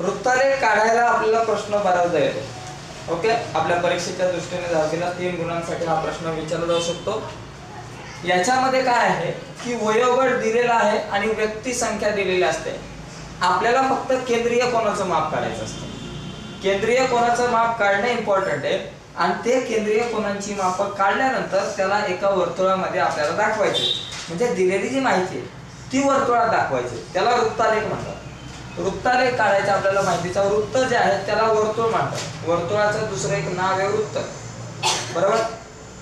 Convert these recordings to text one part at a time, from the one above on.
वृत्तालेख काढायला आपल्याला प्रश्न बराचदा येतो. ओके आपल्या परीक्षेच्या दृष्टीने दहावीला तीन गुणांसाठी हा प्रश्न विचारला जाऊ शकतो. याच्यामध्ये काय आहे की वयोगट दिलेला आहे आणि व्यक्ती संख्या दिलेली असते. आपल्याला फक्त केंद्रीय कोणाचं माप काढायचं असतं. केंद्रीय कोणाचं माप काढणं इम्पॉर्टंट आहे आणि ते केंद्रीय कोणाची माप काढल्यानंतर त्याला एका वर्तुळामध्ये आपल्याला दाखवायचे. म्हणजे दिलेली जी माहिती आहे ती वर्तुळात दाखवायची. त्याला वृत्तालेख म्हणतात. वृत्तालेख काढायचा आपल्याला माहितीचा वृत्त जे आहे त्याला वर्तुळ म्हणतात वर्तुळाचं दुसरं एक नाव आहे वृत्त. बरोबर?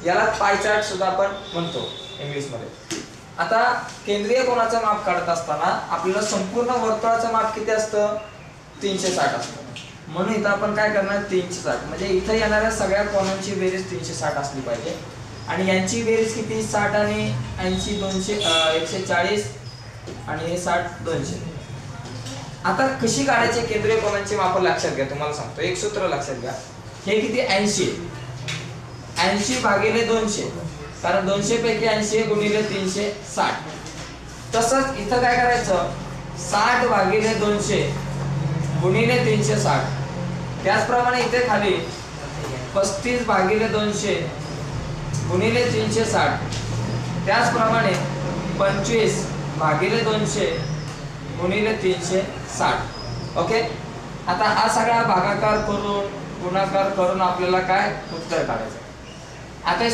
याला पाय चार्ट सुद्धा आपण म्हणतो इंग्लिशमध्ये. आता केंद्रीय कोणाचं माप काढत असताना आपल्याला संपूर्ण वर्तुळाचं माप किती असतं? तीनशे साठ असतं. म्हणून इथं आपण काय करणार? तीनशे साठ. म्हणजे इथं येणाऱ्या सगळ्या कोणांची बेरीज तीनशे साठ असली पाहिजे. आणि यांची बेरीज किती? साठ आणि ऐंशी दोनशे एकशे चाळीस आणि हे साठ दोनशे. आता कशी काढायची केंद्रीय कोणांची माप लक्षात घ्या तुम्हाला सांगतो. एक सूत्र लक्षात घ्या. हे किती? ऐंशी ऐंशी भागिले दोनशे. कारण दोनशे पैकी ऐंशी गुणिले तीनशे साठ. तसंच इथं काय करायचं? साठ भागिले दोनशे गुणिले तीनशे साठ. त्याचप्रमाणे इथे खाली पस्तीस भागिले दोनशे गुणिले तीनशे साठ. त्याचप्रमाणे पंचवीस भागिले दोनशे गुणिले तीनशे साठ. ओके आता हा सगळा भागाकार करून गुणाकार करून आपल्याला काय उत्तर काढायचं? आता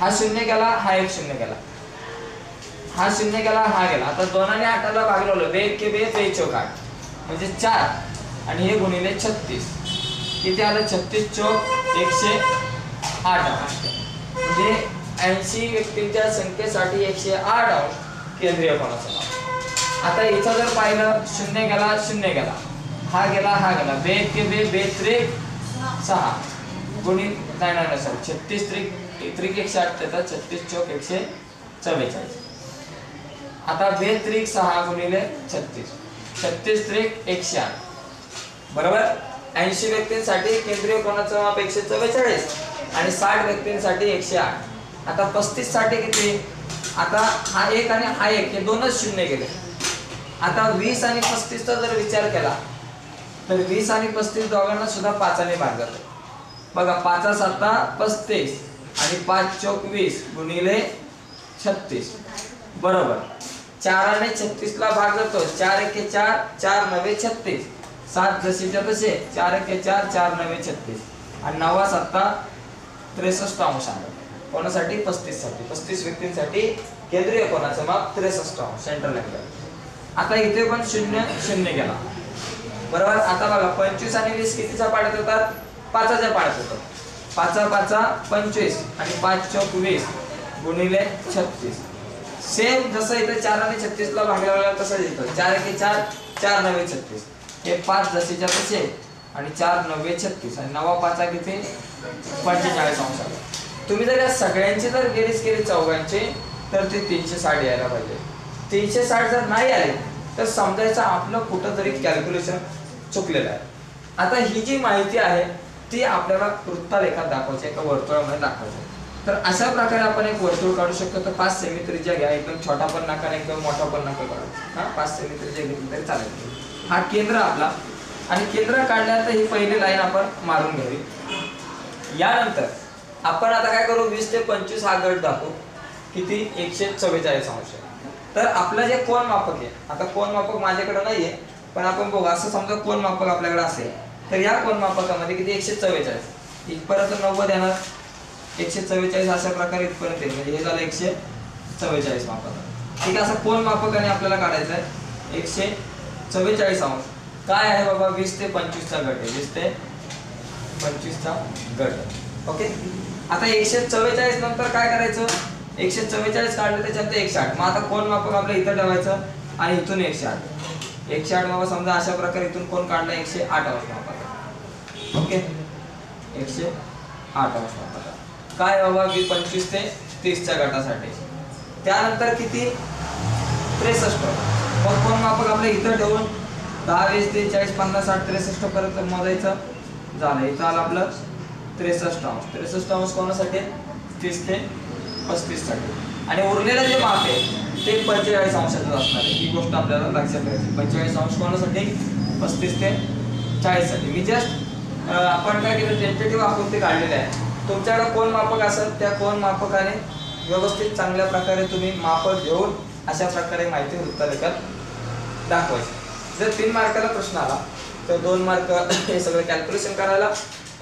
हा शून्य गेला हा एक शून्य गेला. हा शून्य गेला हा गेला. आता दोनाने आठाला भागलं बे के बे बे चौक आठ. म्हणजे चार. आणि हे गुणिले छत्तीस. किती आलं? छत्तीस चौक एकशे आठ अंश. म्हणजे ऐंशी व्यक्तींच्या संख्येसाठी एकशे आठ अंश केंद्रीय कोणाचा आता इथं जर पाहिलं शून्य गेला शून्य गेला. हा गेला हा गेला. बे के बे बे त्रिक सहा. गुणित नाही नाही छत्तीस त्रिक त्रिक एकशे आठ देतात छत्तीस चौक एकशे चव्वेचाळीस. आता बे त्रिक सहा गुणिले छत्तीस. छत्तीस त्रिक एकशे आठ. बरोबर? ऐंशी व्यक्तींसाठी केंद्रीय कोणाचं माप एकशे चव्वेचाळीस? आणि साठ व्यक्तींसाठी एकशे आठ. आता पस्तीससाठी किती? आता हा एक आणि हा एक हे दोनच शून्य गेले. आता वीस आणि पस्तीसचा जर विचार केला तर वीस आणि पस्तीस दोघांना सुद्धा पाचाने भाग बघा पाचा साता पस्तीस आणि पाच चौक वीस गुणिले छत्तीस. बरोबर. चाराने छत्तीसला भाग जातो चार एके चार चार नवे छत्तीस. सात जशीच्या तसे चार एके चार चार नवे छत्तीस. आणि नवा सत्ता त्रेसष्ट अंश आला कोणासाठी? पस्तीससाठी पस्तीस व्यक्तींसाठी केंद्रीय कोणाचं? माप त्रेसष्ट अंश सेंट्रल अँगल आता इथे पण शून्य शून्य गेला. बरोबर? आता बघा पंचवीस आणि वीस कितीचा पाड्यात होतात? पाचाच्या पाड्यात होतात पाचा पाचा पंचवीस आणि पाच चौक वीस गुणिले छत्तीस. सेम जसं इथे चार आणि छत्तीस ला भागायला तसंच येतं चार की चार चार नवे छत्तीस. हे पाच जसेच्या तसे आणि चार नव्वे छत्तीस. आणि नवा पाचा किती? पंचेचाळीस अंश. आला तुम्ही जर या सगळ्यांची जर बेरीज केली चौघांची तर ते तीनशे साठ यायला पाहिजे. तीनशे साठ जर नाही आले तर समजायचं आपलं कुठंतरी कॅल्क्युलेशन चुकलेलं आहे. आता ही जी माहिती आहे ती आपल्याला वृत्तालेखात दाखवायची एका वर्तुळामध्ये दाखवायची तर अशा प्रकारे आपण एक वर्तुळ काढू शकतो. तर पाच सेमी त्रिज्या घ्या एकदम छोटा पण नका आणि एकदम मोठा पण नका काढू हा पाच सेमी त्रिज्या घेतली तरी चालेल. हा केंद्र आपला. आणि केंद्र काढल्यानंतर ही पहिली लाईन आपण मारून घ्यावी. यानंतर आपण आता काय करू? वीस ते पंचवीस हा गट दाखवू. किती? एकशे चव्वेचाळीस अंश. तर आपलं जे कोण मापक आहे आता कोण मापक माझ्याकडे नाहीये पण आपण बघू असं समजा कोण मापक आपल्याकडे असेल तर या कोण मापकामध्ये किती? एकशे चव्वेचाळीस. इथपर्यंत नव्वद येणार. एकशे चव्वेचाळीस अशा प्रकारे इथपर्यंत येईल. म्हणजे हे झालं एकशे चव्वेचाळीस मापक. ठीक आहे असं कोण मापकाने आपल्याला काढायचं आहे? एकशे चव्वेचाळीस अंश. काय आहे बाबा? वीस ते पंचवीसचा गट आहे. वीस ते पंचवीसचा गट ओके? आता एकशे चव्वेचाळीस नंतर काय करायचं? एकशे चव्वेचाळीस काढलं त्याच्यानंतर एकशे आठ मग आता कोण मापक आपलं इथं ठेवायचं? आणि इथून एकशे आठ एकशे आठ बाबा समजा अशा प्रकारे इथून कोण काढला? एकशे आठ अंश मापक ओके? एकशे आठ अंश मापक काय बाबा की पंचवीस ते तीसच्या गटासाठी. त्यानंतर किती? त्रेसष्ट. मग कोण मापक आपलं इथं ठेवून दहा वीस ते चाळीस पन्नास साठ त्रेसष्ट पर्यंत मोजायचं? झालं. इथं आलं आपलं त्रेसष्ट अंश त्रेसष्ट अंश कोणासाठी? तीस ते पस्तीससाठी आणि उरलेलं जे माप आहे ते पंचेचाळीस अंशाचं असणार आहे. ही गोष्ट आपल्याला लक्षात ठेवायची पंचेचाळीस अंश कोणासाठी? पस्तीस ते चाळीससाठी. मी जस्ट आपण काय केलं टेंटेटिव्ह आकृती काढलेली आहे. तुमच्याकडे कोण मापक असेल त्या कोण मापकाने व्यवस्थित चांगल्या प्रकारे तुम्ही मापक घेऊन अशा प्रकारे माहिती वृत्तलेखात दाखवायची. जर तीन मार्काला प्रश्न आला तर दोन मार्क हे सगळं कॅल्क्युलेशन करायला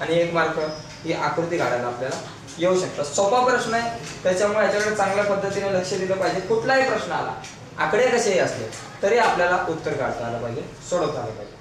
आणि एक मार्क ही आकृती काढायला आपल्याला येऊ शकतात सोपा प्रश्न आहे. त्याच्यामुळे याच्याकडे चांगल्या पद्धतीने लक्ष दिलं पाहिजे. कुठलाही प्रश्न आला आकडे कसेही असले तरी आपल्याला उत्तर काढता आलं पाहिजे सोडवता आलं पाहिजे.